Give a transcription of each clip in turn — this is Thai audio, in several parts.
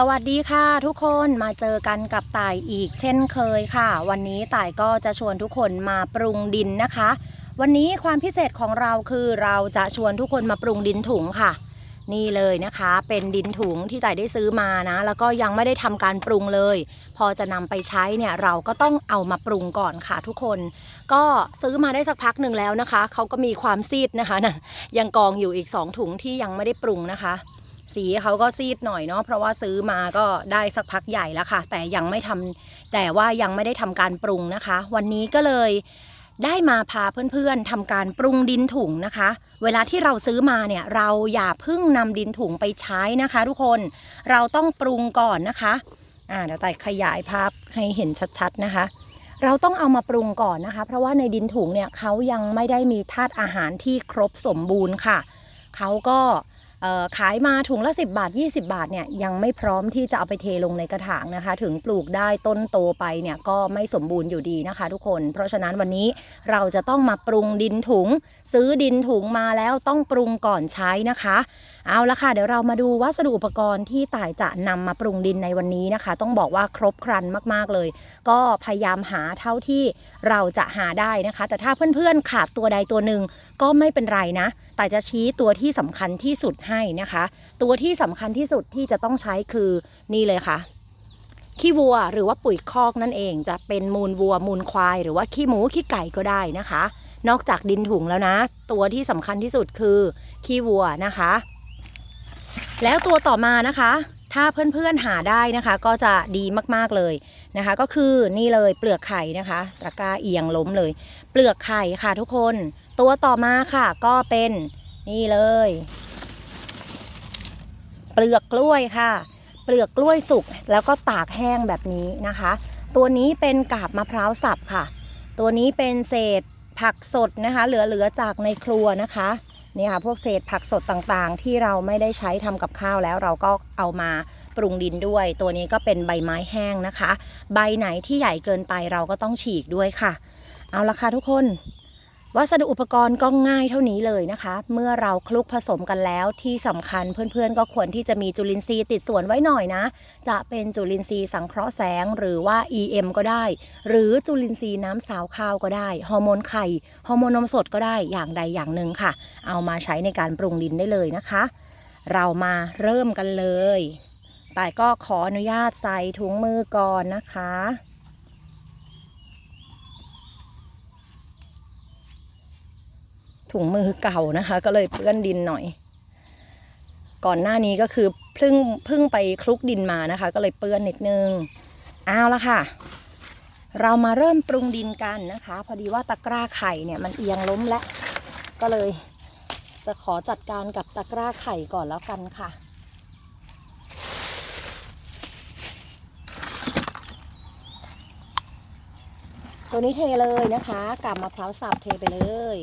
สวัสดีค่ะทุกคนมาเจอกันกับต่ายอีกเช่นเคยค่ะ วันนี้ต่ายก็จะชวนทุกคนมาปรุงดินนะคะ วันนี้ความพิเศษของเราคือเราจะชวนทุกคนมาปรุงดินถุงค่ะ นี่เลยนะคะ เป็นดินถุงที่ต่ายได้ซื้อมานะ แล้วก็ยังไม่ได้ทำการปรุงเลย พอจะนำไปใช้เนี่ยเราก็ต้องเอามาปรุงก่อนค่ะทุกคน ก็ซื้อมาได้สักพักหนึ่งแล้วนะคะเขาก็มีความซีดนะคะนะยังกองอยู่อีกสองถุงที่ยังไม่ได้ปรุงนะคะ สีเขาก็ซีดหน่อยเนาะเพราะว่าซื้อมาก็ได้สักพักใหญ่แล้วค่ะ แต่ยังไม่ทำแต่ว่ายังไม่ได้ทำการปรุงนะคะ วันนี้ก็เลยได้มาพาเพื่อนๆทำการปรุงดินถุงนะคะ เวลาที่เราซื้อมาเนี่ยเราอย่าเพิ่งนำดินถุงไปใช้นะคะ ทุกคนเราต้องปรุงก่อนนะคะอ่าเดี๋ยวแต่ขยายภาพให้เห็นชัดๆนะคะ เราต้องเอามาปรุงก่อนนะคะ เพราะว่าในดินถุงเนี่ยเขายังไม่ได้มีธาตุอาหารที่ครบสมบูรณ์ค่ะเขาก็ ขายมาถุงละ 10 บาท 20 บาทเนี่ยยังไม่พร้อมที่จะเอาไปเทลงในกระถางนะคะ ถึงปลูกได้ต้นโตไปเนี่ยก็ไม่สมบูรณ์อยู่ดีนะคะ ทุกคน เพราะฉะนั้นวันนี้เราจะต้องมาปรุงดินถุง ซื้อดินถุงมาแล้วต้องปรุงก่อนใช้นะคะ เอาละค่ะ เดี๋ยวเรามาดูวัสดุอุปกรณ์ที่ต่ายจะนำมาปรุงดินในวันนี้นะคะ ต้องบอกว่าครบครันมากๆเลย ก็พยายามหาเท่าที่เราจะหาได้นะคะ แต่ถ้าเพื่อนๆขาดตัวใดตัวหนึ่งก็ไม่เป็นไรนะ แต่จะชี้ตัวที่สำคัญที่สุดให้นะคะ ตัวที่สำคัญที่สุดที่จะต้องใช้คือนี่เลยค่ะขี้วัวหรือว่าปุ๋ยคอกนั่นเองจะเป็นมูลวัวมูลควาย หรือว่าขี้หมูขี้ไก่ก็ได้นะคะ นอกจากดินถุงแล้วนะ ตัวที่สำคัญที่สุดคือขี้วัวนะคะ แล้วตัวต่อมานะคะ ถ้าเพื่อนๆหาได้นะคะ ก็จะดีมากๆเลยนะคะ ก็คือนี่เลยเปลือกไข่นะคะตะกร้าเอียงล้มเลย เปลือกไข่ค่ะทุกคน ตัวต่อมาค่ะก็เป็นนี่เลย เปลือกกล้วยค่ะ เปลือกกล้วยสุกแล้วก็ตากแห้งแบบนี้นะคะ ตัวนี้เป็นกาบมะพร้าวสับค่ะ ตัวนี้เป็นเศษ ผักสดนะคะ เหลือๆจากในครัวนะคะนี่ค่ะพวกเศษผักสดต่างๆ ที่เราไม่ได้ใช้ทำกับข้าวแล้วเราก็เอามาปรุงดินด้วย ตัวนี้ก็เป็นใบไม้แห้งนะคะ ใบไหนที่ใหญ่เกินไปเราก็ต้องฉีกด้วยค่ะ เอาละค่ะทุกคน วัสดุอุปกรณ์ก็ง่ายเท่านี้เลยนะคะ เมื่อเราคลุกผสมกันแล้วที่สำคัญเพื่อนๆ ก็ควรที่จะมีจุลินทรีย์ติดส่วนไว้หน่อยนะ จะเป็นจุลินทรีย์สังเคราะห์แสงหรือว่า EM ก็ได้ หรือจุลินทรีย์น้ำสาวข้าวก็ได้ฮอร์โมนไข่ฮอร์โมนนมสดก็ได้อย่างใดอย่างหนึ่งค่ะ เอามาใช้ในการปรุงดินได้เลยนะคะ เรามาเริ่มกันเลย แต่ก็ขออนุญาตใส่ถุงมือก่อนนะคะ ถุงมือเก่านะคะ ก็เลยเปื้อนดินหน่อย ก่อนหน้านี้ก็คือเพิ่งเพิ่งไปคลุกดินมานะคะ ก็เลยเปื้อนนิดนึงเอาละค่ะ เรามาเริ่มปรุงดินกันนะคะ พอดีว่าตะกร้าไข่เนี่ยมันเอียงล้มแล้วก็เลยจะขอจัดการกับตะกร้าไข่ก่อนแล้วกันค่ะตัวนี้เทเลยนะคะกับมะพร้าวสับเทไปเลย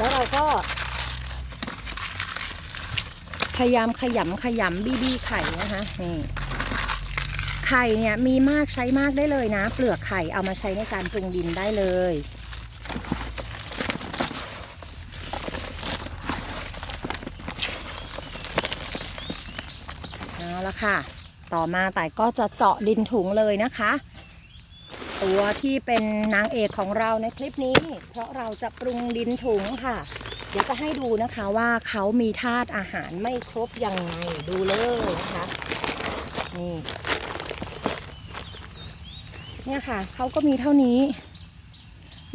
แล้วเราก็พยายามขยำขยำบี้บี้ไข่นะคะนี่ไข่เนี่ยมีมากใช้มากได้เลยนะ เปลือกไข่เอามาใช้ในการปรุงดินได้เลยเอาละค่ะ ต่อมาแต่ก็จะเจาะดินถุงเลยนะคะ ตัวที่เป็นนางเอกของเราในคลิปนี้ เพราะเราจะปรุงดินถุงค่ะ เดี๋ยวจะให้ดูนะคะว่าเขามีธาตุอาหารไม่ครบยังไงดูเลยนะคะนี่เนี่ยค่ะเขาก็มีเท่านี้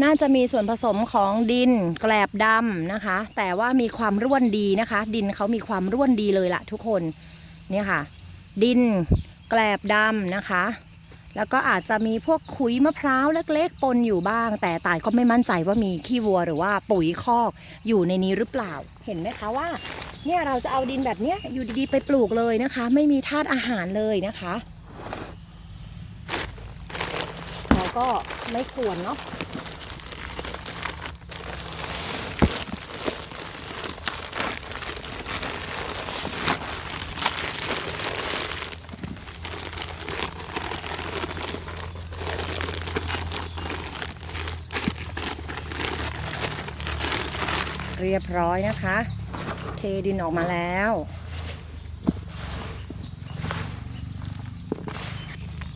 น่าจะมีส่วนผสมของดินแกลบดำนะคะ แต่ว่ามีความร่วนดีนะคะ ดินเขามีความร่วนดีเลยละทุกคนเนี่ยค่ะ ดินแกลบดำนะคะ แล้วก็อาจจะมีพวกขุยมะพร้าวเล็กๆ ปนอยู่บ้าง แต่ตายก็ไม่มั่นใจว่ามีขี้วัวหรือว่าปุ๋ยคอกอยู่ในนี้หรือเปล่า เห็นไหมคะว่า เนี่ยเราจะเอาดินแบบเนี้ยอยู่ดีๆไปปลูกเลยนะคะ ไม่มีธาตุอาหารเลยนะคะเราก็ไม่ควรเนาะ เรียบร้อยนะคะ เทดินออกมาแล้ว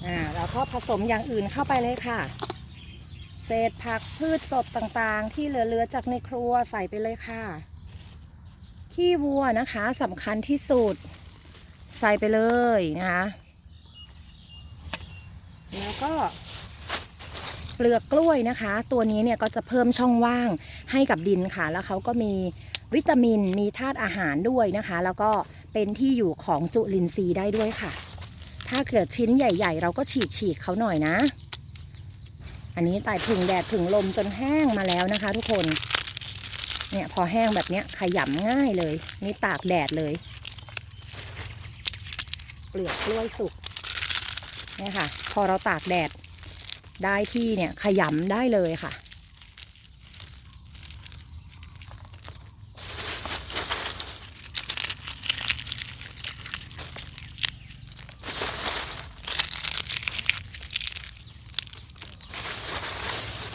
อ่าเราก็ผสมอย่างอื่นเข้าไปเลยค่ะ เศษผักพืชสดต่างๆ ที่เหลือๆจากในครัวใส่ไปเลยค่ะ ขี้วัวนะคะสำคัญที่สุด ใส่ไปเลยนะคะ แล้วก็ เปลือกกล้วยนะคะ ตัวนี้เนี่ยก็จะเพิ่มช่องว่างให้กับดินค่ะ แล้วเขาก็มีวิตามินมีธาตุอาหารด้วยนะคะ แล้วก็เป็นที่อยู่ของจุลินทรีย์ได้ด้วยค่ะ ถ้าเกิดชิ้นใหญ่ ๆ เราก็ฉีกฉีกเขาหน่อยนะ อันนี้ตายผึ่งแดดผึ่งลมจนแห้งมาแล้วนะคะ ทุกคนเนี่ยพอแห้งแบบเนี้ยขยำง่ายเลย นี่ตากแดดเลย เปลือกกล้วยสุกเนี่ยค่ะ พอเราตากแดด ได้ที่เนี่ยขยำได้เลยค่ะ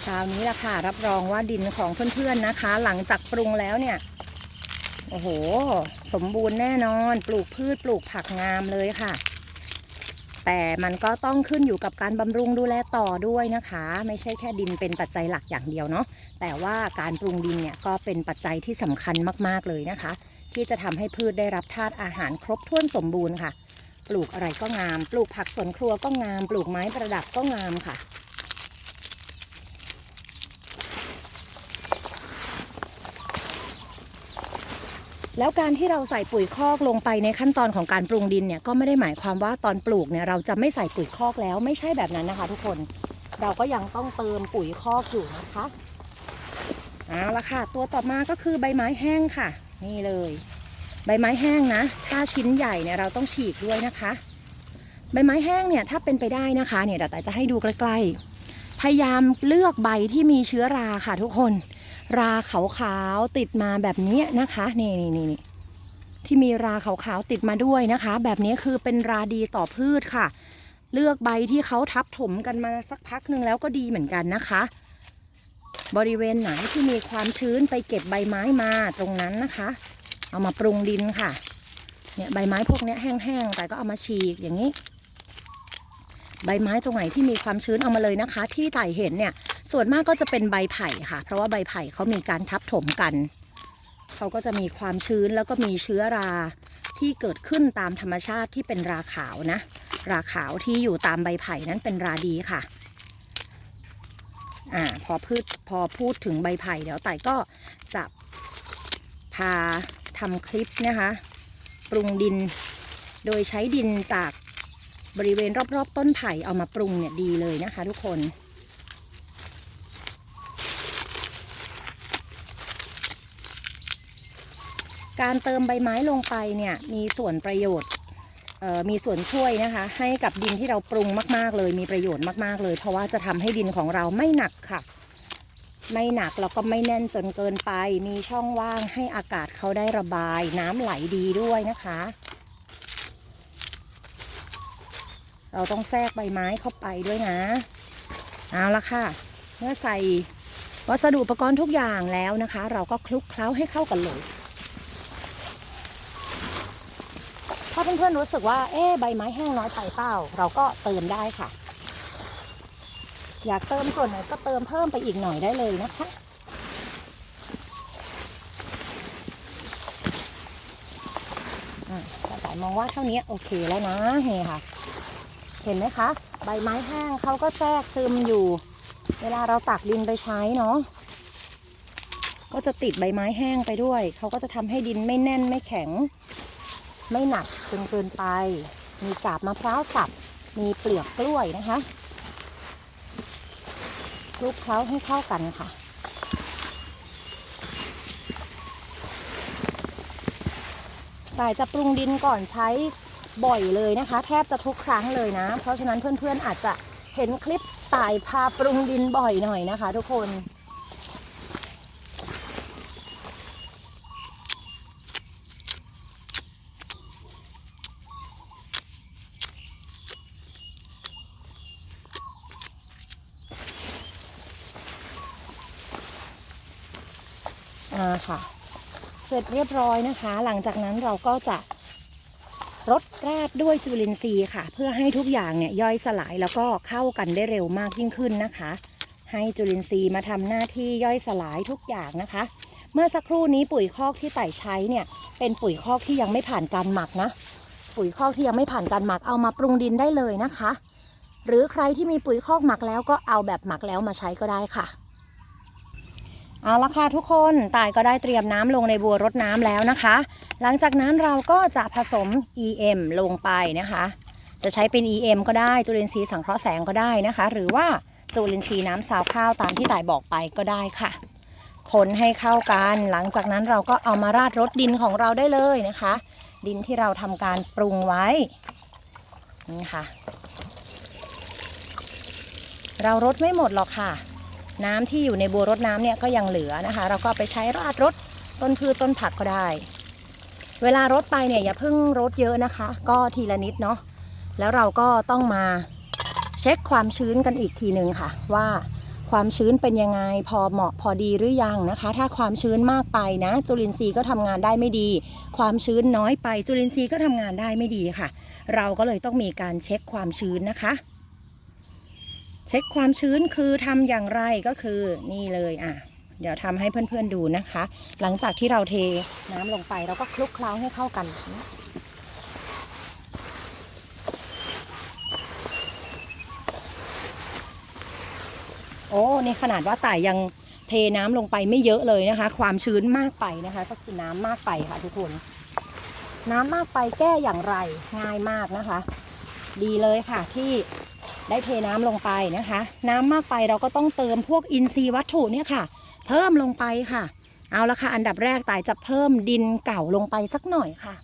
คราวนี้ละค่ะรับรองว่าดินของเพื่อนๆนะคะ หลังจากปรุงแล้วเนี่ย โอ้โห สมบูรณ์แน่นอน ปลูกพืชปลูกผักงามเลยค่ะ แต่มันก็ต้องขึ้นอยู่กับการบำรุงดูแลต่อด้วยนะคะ ไม่ใช่แค่ดินเป็นปัจจัยหลักอย่างเดียวเนาะแต่ว่าการปรุงดินเนี่ยก็เป็นปัจจัยที่สำคัญมากๆเลยนะคะ ที่จะทำให้พืชได้รับธาตุอาหารครบถ้วนสมบูรณ์ค่ะ ปลูกอะไรก็งาม ปลูกผักสวนครัวก็งาม ปลูกไม้ประดับก็งามค่ะ แล้วการที่เราใส่ปุ๋ยคอกลงไปในขั้นตอนของการปรุงดินเนี่ยก็ไม่ได้หมายความว่าตอนปลูกเนี่ยเราจะไม่ใส่ปุ๋ยคอกแล้วไม่ใช่แบบนั้นนะคะ ทุกคนเราก็ยังต้องเติมปุ๋ยคอกอยู่นะคะเอาละค่ะ ตัวต่อมาก็คือใบไม้แห้งค่ะ นี่เลย ใบไม้แห้งนะ ถ้าชิ้นใหญ่เนี่ยเราต้องฉีกด้วยนะคะ ใบไม้แห้งเนี่ยถ้าเป็นไปได้นะคะเนี่ยเดี๋ยวแต่จะให้ดูใกล้ๆพยายามเลือกใบที่มีเชื้อราค่ะทุกคน ราขาวๆติดมาแบบนี้นะคะนี่นี่นี่นที่มีราขาวๆติดมาด้วยนะคะ แบบนี้คือเป็นราดีต่อพืชค่ะ เลือกใบที่เขาทับถมกันมาสักพักหนึ่งแล้วก็ดีเหมือนกันนะคะ บริเวณไหนที่มีความชื้นไปเก็บใบไม้มาตรงนั้นนะคะ เอามาปรุงดินค่ะเนี่ยใบไม้พวกนี้แห้งๆแต่ก็เอามาฉีกอย่างนี้ ใบไม้ตรงไหนที่มีความชื้นเอามาเลยนะคะ ที่ไต่เห็นเนี่ย ส่วนมากก็จะเป็นใบไผ่ค่ะ เพราะว่าใบไผ่เขามีการทับถมกัน เขาก็จะมีความชื้นแล้วก็มีเชื้อราที่เกิดขึ้นตามธรรมชาติที่เป็นราขาวนะ ราขาวที่อยู่ตามใบไผ่นั้นเป็นราดีค่ะอ่าพอพืชพอพูดถึงใบไผ่เดี๋ยวไต่ก็จะพาทำคลิปนะคะ ปรุงดิน โดยใช้ดินจาก บริเวณรอบๆ ต้นไผ่เอามาปรุงเนี่ยดีเลยนะคะ ทุกคน การเติมใบไม้ลงไปเนี่ยมีส่วนประโยชน์มีส่วนช่วยนะคะ ให้กับดินที่เราปรุงมาก ๆ เลยมีประโยชน์มาก ๆ เลย เพราะว่าจะทำให้ดินของเราไม่หนักค่ะ ไม่หนักแล้วก็ไม่แน่นจนเกินไป มีช่องว่างให้อากาศเขาได้ระบาย น้ำไหลดีด้วยนะคะ เราต้องแทรกใบไม้เข้าไปด้วยนะ เอาละค่ะ เมื่อใส่วัสดุอุปกรณ์ทุกอย่างแล้วนะคะ เราก็คลุกเคล้าให้เข้ากันเลย ถ้าเพื่อนๆรู้สึกว่า เอ๊ใบไม้แห้งน้อยไปเปล่า เราก็เติมได้ค่ะ อยากเติมส่วนไหนก็เติมเพิ่มไปอีกหน่อยได้เลยนะคะอะแต่ต่ายมองว่าเท่านี้โอเคแล้วนะนี่ค่ะ เห็นไหมคะ ใบไม้แห้งเขาก็แทรกซึมอยู่ เวลาเราตักดินไปใช้เนาะก็จะติดใบไม้แห้งไปด้วย เขาก็จะทำให้ดินไม่แน่นไม่แข็ง ไม่หนักจนเกินไป มีกาบมะพร้าวสับ มีเปลือกกล้วยนะคะคลุกเคล้าให้เข้ากันค่ะสายจะปรุงดินก่อนใช้ บ่อยเลยนะคะ แทบจะทุกครั้งเลยนะ เพราะฉะนั้นเพื่อนๆอาจจะเห็นคลิปตายพาปรุงดินบ่อยหน่อยนะคะ ทุกคนอ่าค่ะ เสร็จเรียบร้อยนะคะ หลังจากนั้นเราก็จะ รดราดด้วยจุลินทรีย์ค่ะ เพื่อให้ทุกอย่างเนี่ยย่อยสลายแล้วก็เข้ากันได้เร็วมากยิ่งขึ้นนะคะ ให้จุลินทรีย์มาทำหน้าที่ย่อยสลายทุกอย่างนะคะ เมื่อสักครู่นี้ปุ๋ยคอกที่ไต่ใช้เนี่ยเป็นปุ๋ยคอกที่ยังไม่ผ่านการหมักนะ ปุ๋ยคอกที่ยังไม่ผ่านการหมักเอามาปรุงดินได้เลยนะคะ หรือใครที่มีปุ๋ยคอกหมักแล้วก็เอาแบบหมักแล้วมาใช้ก็ได้ค่ะ เอาละค่ะทุกคนตายก็ได้เตรียมน้ำลงในบัวรดน้ำแล้วนะคะ หลังจากนั้นเราก็จะผสม EM ลงไปนะคะ จะใช้เป็น EM ก็ได้จุลินทรีย์สังเคราะห์แสงก็ได้นะคะ หรือว่าจุลินทรีย์น้ำซาวข้าวตามที่ต่ายบอกไปก็ได้ค่ะ คนให้เข้ากัน หลังจากนั้นเราก็เอามาราดรดดินของเราได้เลยนะคะ ดินที่เราทำการปรุงไว้นี่ค่ะ เรารดไม่หมดหรอกค่ะ น้ำที่อยู่ในบัวรดน้ำเนี่ยก็ยังเหลือนะคะ เราก็ไปใช้ราดรดต้นพืชต้นผักก็ได้ เวลารดไปเนี่ยอย่าเพิ่งรดเยอะนะคะ ก็ทีละนิดเนาะแล้วเราก็ต้องมาเช็คความชื้นกันอีกทีหนึ่งค่ะ ว่าความชื้นเป็นยังไงพอเหมาะพอดีหรือยังนะคะ ถ้าความชื้นมากไปนะ จุลินทรีย์ก็ทำงานได้ไม่ดี ความชื้นน้อยไปจุลินทรีย์ก็ทำงานได้ไม่ดีค่ะ เราก็เลยต้องมีการเช็คความชื้นนะคะ เช็คความชื้นคือทำอย่างไรก็คือนี่เลยอะ เดี๋ยวทำให้เพื่อนๆดูนะคะ หลังจากที่เราเทน้ำลงไปเราก็คลุกเคล้าให้เข้ากันโอ้นี่ขนาดว่าต่ายยังเทน้ำลงไปไม่เยอะเลยนะคะ ความชื้นมากไปนะคะ ก็คือน้ำมากไปค่ะทุกคนน้ำมากไปแก้อย่างไรง่ายมากนะคะ ดีเลยค่ะที่ ได้เทน้ำลงไปนะคะ น้ำมากไปเราก็ต้องเติมพวกอินทรีย์วัตถุเนี่ยค่ะ เพิ่มลงไปค่ะ เอาละค่ะ อันดับแรกต่ายจะเพิ่มดินเก่าลงไปสักหน่อยค่ะ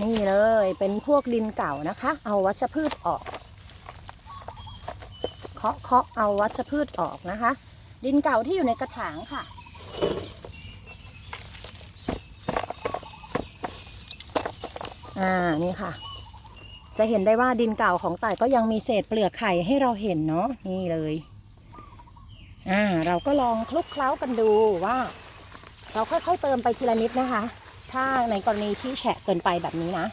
นี่เลยเป็นพวกดินเก่านะคะ เอาวัชพืชออกาะเคาะเอาวัชพืชออกนะคะ ดินเก่าที่อยู่ในกระถางค่ะ อ่านี่ค่ะ จะเห็นได้ว่าดินเก่าของไต่ก็ยังมีเศษเปลือกไข่ให้เราเห็นเนาะนี่เลยอ่าเราก็ลองคลุกเคล้ากันดูว่า เราค่อยๆเติมไปทีละนิดนะคะ ถ้าในกรณีที่แฉะเกินไปแบบนี้นะ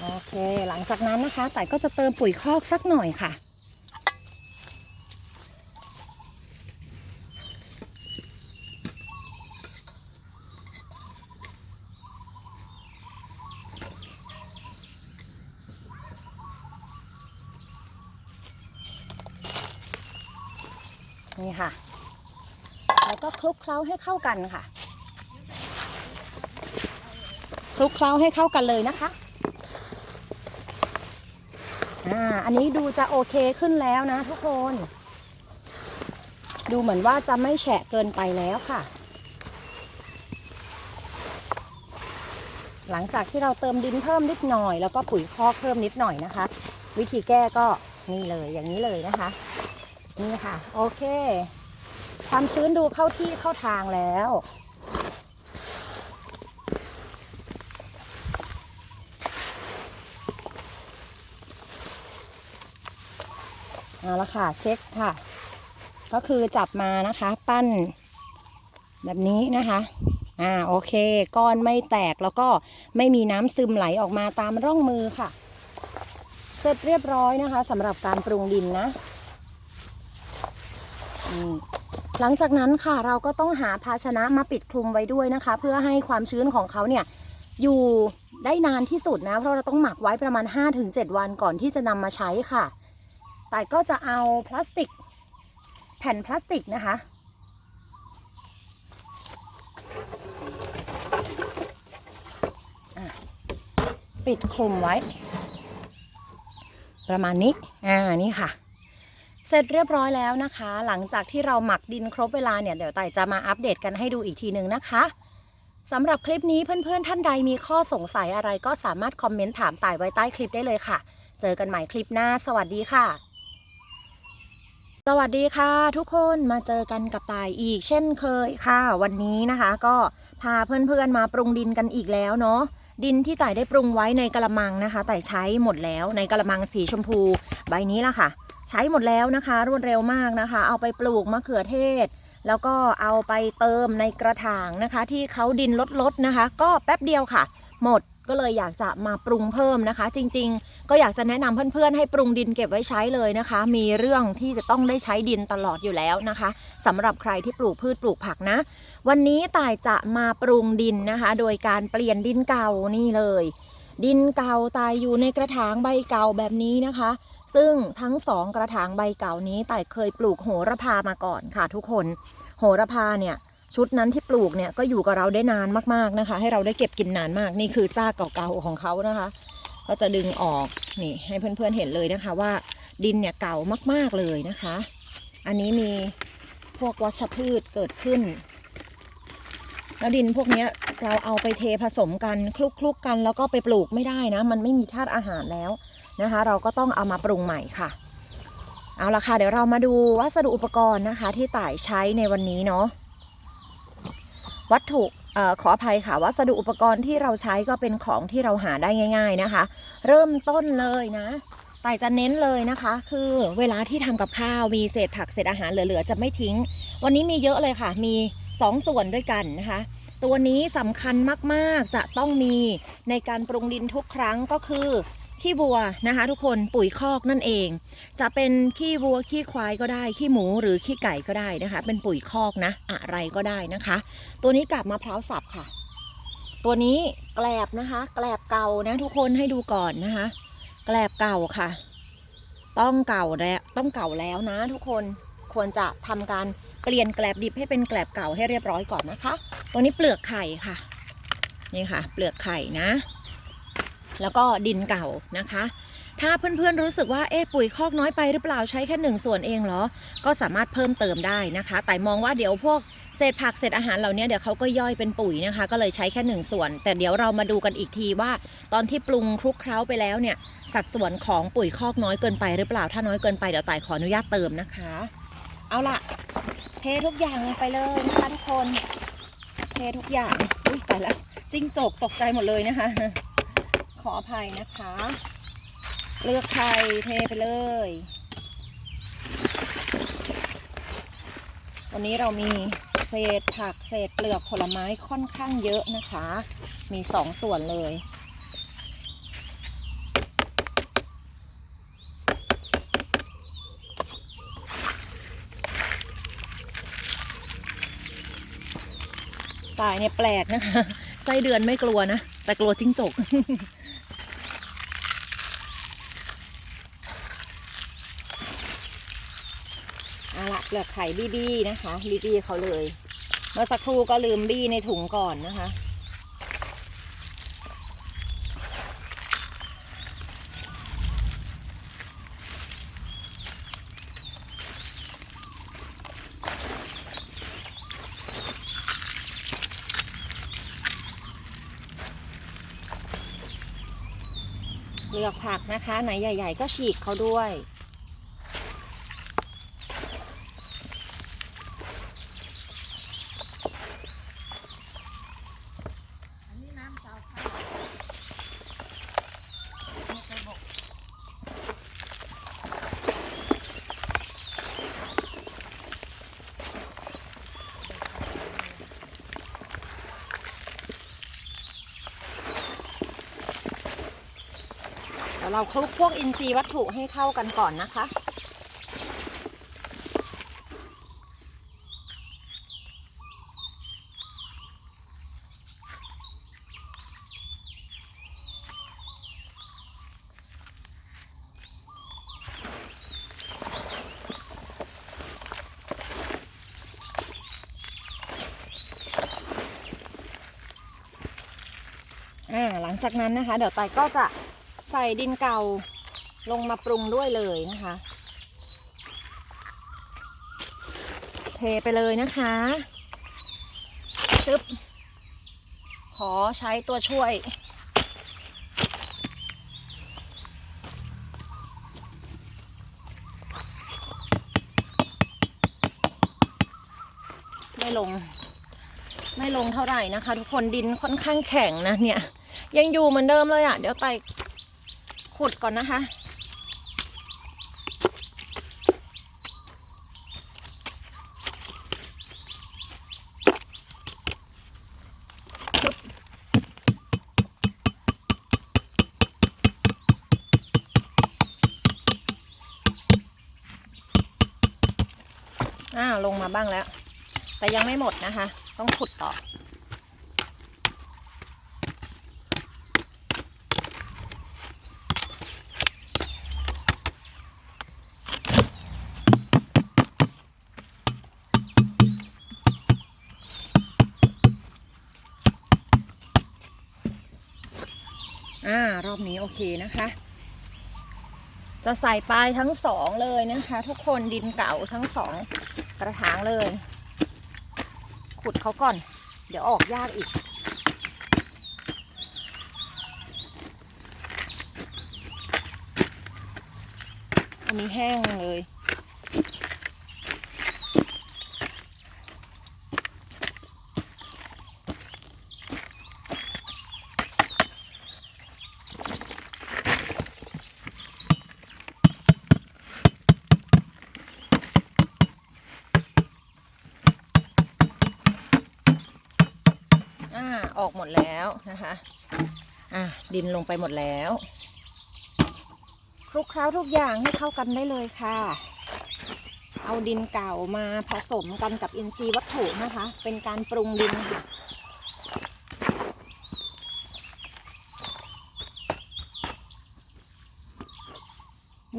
โอเค หลัง จากนั้นนะคะ แต่ก็จะเติมปุ๋ยคอกสักหน่อยค่ะ นี่ค่ะ แล้วก็คลุกเคล้าให้เข้ากันค่ะ คลุกเคล้าให้เข้ากันเลยนะคะ อ่าอันนี้ดูจะโอเคขึ้นแล้วนะทุกคน ดูเหมือนว่าจะไม่แฉะเกินไปแล้วค่ะ หลังจากที่เราเติมดินเพิ่มนิดหน่อย แล้วก็ปุ๋ยคอกเพิ่มนิดหน่อยนะคะ วิธีแก้ก็นี่เลยอย่างนี้เลยนะคะ นี่ค่ะ โอเค ความชื้นดูเข้าที่เข้าทางแล้ว เอาละค่ะเช็คค่ะ ก็คือจับมานะคะ ปั้น แบบนี้นะคะอ่าโอเค ก้อนไม่แตกแล้วก็ไม่มีน้ำซึมไหลออกมาตามร่องมือค่ะ เสร็จเรียบร้อยนะคะสำหรับการปรุงดินนะหลังจากนั้นค่ะเราก็ต้องหาภาชนะมาปิดคลุมไว้ด้วยนะคะ เพื่อให้ความชื้นของเขาเนี่ยอยู่ได้นานที่สุดนะ เพราะเราต้องหมักไว้ประมาณ 5-7 วันก่อนที่จะนำมาใช้ค่ะ แต่ก็จะเอาพลาสติก แผ่นพลาสติกนะคะ ปิดคลุมไว้ ประมาณนี้ อ่า นี่ค่ะ เสร็จเรียบร้อยแล้วนะคะ หลังจากที่เราหมักดินครบเวลาเนี่ย เดี๋ยวไต่จะมาอัปเดตกันให้ดูอีกทีหนึ่งนะคะสำหรับคลิปนี้เพื่อนๆ ท่านใดมีข้อสงสัยอะไรก็สามารถคอมเมนต์ถามไต่ไว้ใต้คลิปได้เลยค่ะ เจอกันใหม่คลิปหน้า สวัสดีค่ะ วัสดีค่ะทุกคนมาเจอกันกับตายอีกเช่นเคยค่ะ วันนี้นะคะ ก็พาเพื่อนๆมาปรุงดินกันอีกแล้วเนาะดินที่ต่ายได้ปรุงไว้ในกระมังนะคะต่ายใช้หมดแล้วในกระมังสีชมพู ใบนี้ละค่ะ ใช้หมดแล้วนะคะ รวดเร็วมากนะคะ เอาไปปลูกมะเขือเทศ แล้วก็เอาไปเติมในกระถางนะคะ ที่เขาดินลดๆนะคะ ก็แป๊บเดียวค่ะ หมด ก็เลยอยากจะมาปรุงเพิ่มนะคะ จริง ๆ ก็อยากจะแนะนำเพื่อนๆ ให้ปรุงดินเก็บไว้ใช้เลยนะคะ มีเรื่องที่จะต้องได้ใช้ดินตลอดอยู่แล้วนะคะสำหรับใครที่ปลูกพืชปลูกผักนะ วันนี้ต่ายจะมาปรุงดินนะคะ โดยการเปลี่ยนดินเก่านี่เลย ดินเก่าตายอยู่ในกระถางใบเก่าแบบนี้นะคะ ซึ่งทั้งสองกระถางใบเก่านี้ต่ายเคยปลูกโหระพามาก่อนค่ะทุกคน โหระพาเนี่ย ชุดนั้นที่ปลูกเนี่ยก็อยู่กับเราได้นานมากๆนะคะ ให้เราได้เก็บกินนานมากนี่คือซากเก่าๆของเขานะคะ ก็จะดึงออกนี่ให้เพื่อนๆเห็นเลยนะคะว่าดินเนี่ยเก่ามากๆเลยนะคะ อันนี้มีพวกวัชพืชเกิดขึ้นแล้วดินพวกนี้เราเอาไปเทผสมกันคลุกๆกัน แล้วก็ไปปลูกไม่ได้นะ มันไม่มีธาตุอาหารแล้วนะคะ เราก็ต้องเอามาปรุงใหม่ค่ะ เอาละค่ะ เดี๋ยวเรามาดูวัสดุอุปกรณ์นะคะ ที่ต่ายใช้ในวันนี้เนาะ วัตถุออขออภัยค่ะ วัสดุอุปกรณ์ที่เราใช้ก็เป็นของที่เราหาได้ง่าย ๆนะคะ เริ่มต้นเลยนะแต่จะเน้นเลยนะคะ คือเวลาที่ทำกับข้าวมีเศษผักเศษอาหารเหลือๆจะไม่ทิ้ง วันนี้มีเยอะเลยค่ะ มี 2 ส่วนด้วยกันนะคะ ตัวนี้สำคัญมากๆจะต้องมีในการปรุงดินทุกครั้งก็คือ ขี้วัวนะคะทุกคนปุ๋ยคอกนั่นเอง จะเป็นขี้วัวขี้ควายก็ได้ขี้หมูหรือขี้ไก่ก็ได้นะคะ เป็นปุ๋ยคอกนะ อะไรก็ได้นะคะ ตัวนี้กับมะพร้าวสับค่ะ ตัวนี้แกลบนะคะ แกลบเก่านะทุกคนให้ดูก่อนนะคะ แกลบเก่าค่ะ ต้องเก่าแล้วต้องเก่าแล้วนะ ทุกคนควรจะทำการเปลี่ยนแกลบดิบให้เป็นแกลบเก่าให้เรียบร้อยก่อนนะคะ ตัวนี้เปลือกไข่ค่ะนี่ค่ะ เปลือกไข่นะ แล้วก็ดินเก่านะคะ ถ้าเพื่อนๆรู้สึกว่าเอ๊ะปุ๋ยคอกน้อยไปหรือเปล่าใช้แค่หนึ่งส่วนเองเหรอ ก็สามารถเพิ่มเติมได้นะคะ แต่มองว่าเดี๋ยวพวกเศษผักเศษอาหารเหล่านี้เดี๋ยวเขาก็ย่อยเป็นปุ๋ยนะคะ ก็เลยใช้แค่หนึ่งส่วน แต่เดี๋ยวเรามาดูกันอีกทีว่า ตอนที่ปรุงคลุกเคล้าไปแล้วเนี่ยสัดส่วนของปุ๋ยคอกน้อยเกินไปหรือเปล่า ถ้าน้อยเกินไปเดี๋ยวต่ายขออนุญาตเติมนะคะ เอาล่ะ เททุกอย่างลงไปเลยนะคะทุกคน เททุกอย่าง อุ้ยตายแล้วจิ้งจกตกใจหมดเลยนะคะ ขออภัยนะคะ เลือกไข่เทไปเลย วันนี้เรามีเศษผักเศษเปลือกผลไม้ค่อนข้างเยอะนะคะ มีสองส่วนเลยตายเนี่ยแปลกนะคะ ไส้เดือนไม่กลัวนะ แต่กลัวจิ้งจก เอาละเปลือกไข่บี้บี้นะคะบี้บี้เขาเลย เมื่อสักครู่ก็ลืมบี้ในถุงก่อนนะคะ เลือกผักนะคะ ไหนใหญ่ ๆ ก็ฉีกเขาด้วย ยวเราคลุกพวกอินทรีย์วัตถุให้เข้ากันก่อนนะคะ อ่า หลังจากนั้นนะคะ เดี๋ยวไตก็จะ ใส่ดินเก่าลงมาปรุงด้วยเลยนะคะ เทไปเลยนะคะชึบขอใช้ตัวช่วยไม่ลง ไม่ลงเท่าไหร่นะคะ ทุกคนดินค่อนข้างแข็งนะเนี่ย ยังอยู่เหมือนเดิมเลยอะ่ะ เดี๋ยวไต ขุดก่อนนะคะ อ่าลงมาบ้างแล้ว แต่ยังไม่หมดนะคะ ต้องขุดต่อ บนี้โอเคนะคะ จะใส่ปลายทั้งสองเลยนะคะ ทุกคนดินเก่าทั้งสองกระถางเลย ขุดเขาก่อน เดี๋ยวออกยากอีกอันนี้แห้งเลย อ่า ออกหมดแล้ว นะคะ อ่าดินลงไปหมดแล้วคลุกเคล้าทุกอย่างให้เข้ากันได้เลยค่ะ เอาดินเก่ามาผสมกันกับอินทรีย์วัตถุนะคะ เป็นการปรุงดินค่ะ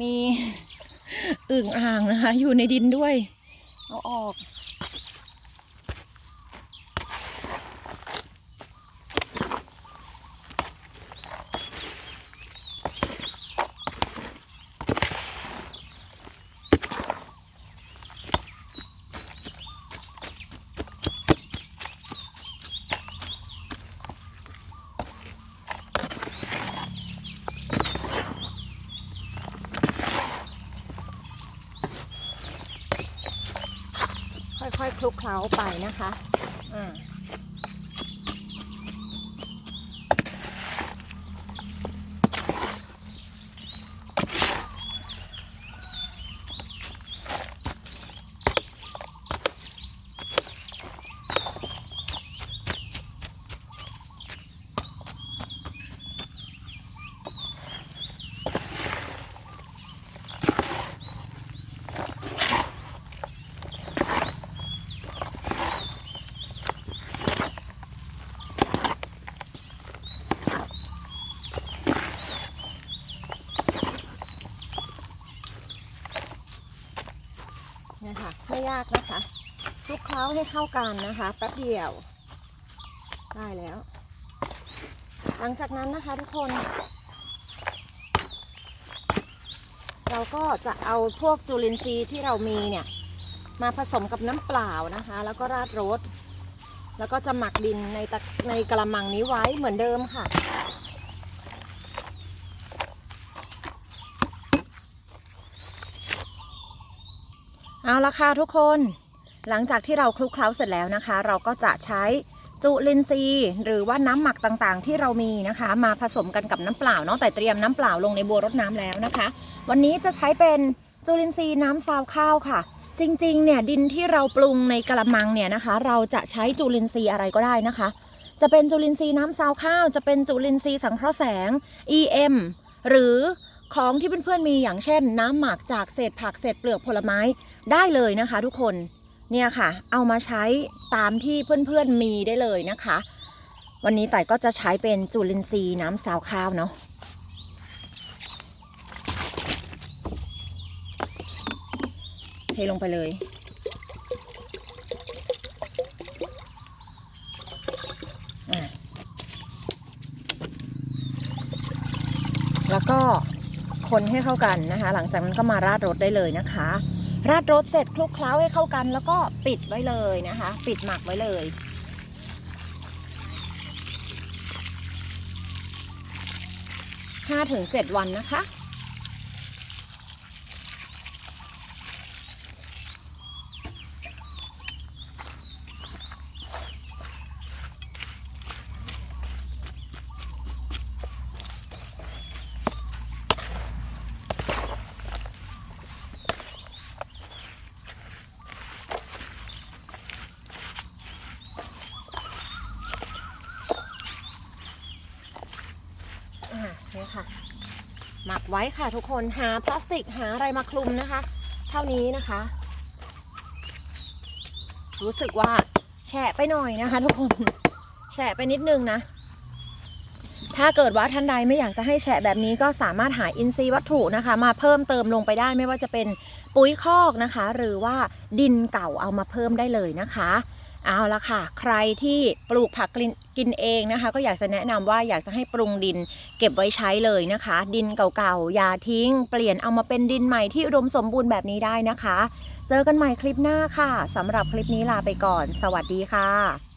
มีอึ่งอ่างนะคะ อยู่ในดินด้วย เอาออก ลุกเคล้าไปนะคะ อ่าากนะคะคลุกเคล้าให้เข้ากันนะคะแป๊บเดียว ได้แล้ว หลังจากนั้นนะคะทุกคน เราก็จะเอาพวกจุลินทรีย์ที่เรามีเนี่ย มาผสมกับน้ำเปล่านะคะ แล้วก็ราดรสแล้วก็จะหมักดินในตะในกระมังนี้ไว้เหมือนเดิมค่ะ เอาละค่ะทุกคน หลังจากที่เราคลุกเคล้าเสร็จแล้วนะคะ เราก็จะใช้จุลินทรีย์หรือว่าน้ำหมักต่างๆ ที่เรามีนะคะ มาผสมกันกับน้ำเปล่าเนาะแต่เตรียมน้ำเปล่าลงในบัวรดน้ำแล้วนะคะ วันนี้จะใช้เป็นจุลินทรีย์น้ำซาวข้าวค่ะ จริงๆเนี่ยดินที่เราปรุงในกระมังเนี่ยนะคะ เราจะใช้จุลินทรีย์อะไรก็ได้นะคะ จะเป็นจุลินทรีย์น้ำซาวข้าว จะเป็นจุลินทรีย์สังเคราะห์แสง EM หรือของที่เพื่อนๆมีอย่างเช่น น้ำหมักจากเศษผักเศษเปลือกผลไม้ ได้เลยนะคะทุกคนเนี่ยค่ะ เอามาใช้ตามที่เพื่อนๆมีได้เลยนะคะ วันนี้ไต่ก็จะใช้เป็นจุลินทรีย์น้ำซาวข้าวเนาะเทลงไปเลยแล้วก็คนให้เข้ากันนะคะ หลังจากนั้นก็มาราดรสได้เลยนะคะ ราดรสเสร็จคลุกเคล้าให้เข้ากันแล้วก็ปิดไว้เลยนะคะ ปิดหมักไว้เลยห้าถึงเจ็ดวันนะคะ หมักไว้ค่ะทุกคนหาพลาสติกหาอะไรมาคลุมนะคะ เท่านี้นะคะ รู้สึกว่าแฉะไปหน่อยนะคะ ทุกคนแฉะไปนิดนึงนะ ถ้าเกิดว่าท่านใดไม่อยากจะให้แฉะแบบนี้ก็สามารถหาอินทรีย์วัตถุนะคะ มาเพิ่มเติมลงไปได้ไม่ว่าจะเป็นปุ๋ยคอกนะคะ หรือว่าดินเก่าเอามาเพิ่มได้เลยนะคะ เอาละค่ะ ใครที่ปลูกผักกินเองนะคะ ก็อยากจะแนะนำว่าอยากจะให้ปรุงดินเก็บไว้ใช้เลยนะคะ ดินเก่าๆอย่าทิ้ง เปลี่ยนเอามาเป็นดินใหม่ที่อุดมสมบูรณ์แบบนี้ได้นะคะ เจอกันใหม่คลิปหน้าค่ะสำหรับคลิปนี้ลาไปก่อน สวัสดีค่ะ